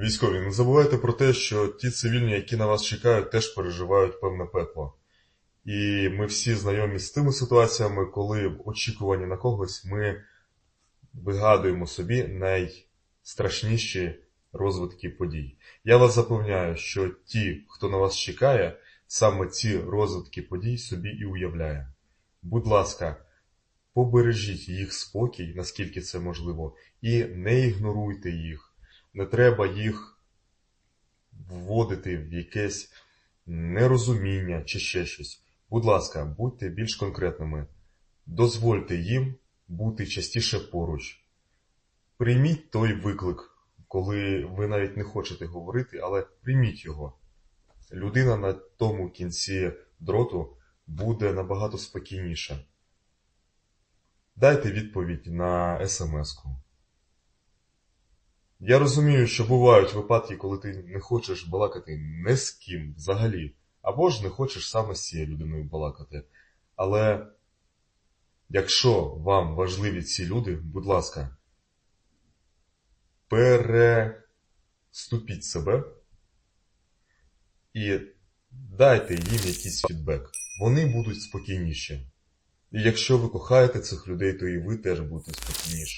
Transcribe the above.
Військові, не забувайте про те, що ті цивільні, які на вас чекають, теж переживають певне пекло. І ми всі знайомі з тими ситуаціями, коли в очікуванні на когось ми вигадуємо собі найстрашніші розвитки подій. Я вас запевняю, що ті, хто на вас чекає, саме ці розвитки подій собі і уявляє. Будь ласка, побережіть їх спокій, наскільки це можливо, і не ігноруйте їх. Не треба їх вводити в якесь нерозуміння чи ще щось. Будь ласка, будьте більш конкретними. Дозвольте їм бути частіше поруч. Прийміть той виклик, коли ви навіть не хочете говорити, але прийміть його. Людина на тому кінці дроту буде набагато спокійніша. Дайте відповідь на смс-ку. Я розумію, що бувають випадки, коли ти не хочеш балакати не з ким взагалі, або ж не хочеш саме з цією людиною балакати. Але якщо вам важливі ці люди, будь ласка, переступіть себе і дайте їм якийсь фідбек. Вони будуть спокійніші. І якщо ви кохаєте цих людей, то і ви теж будете спокійніші.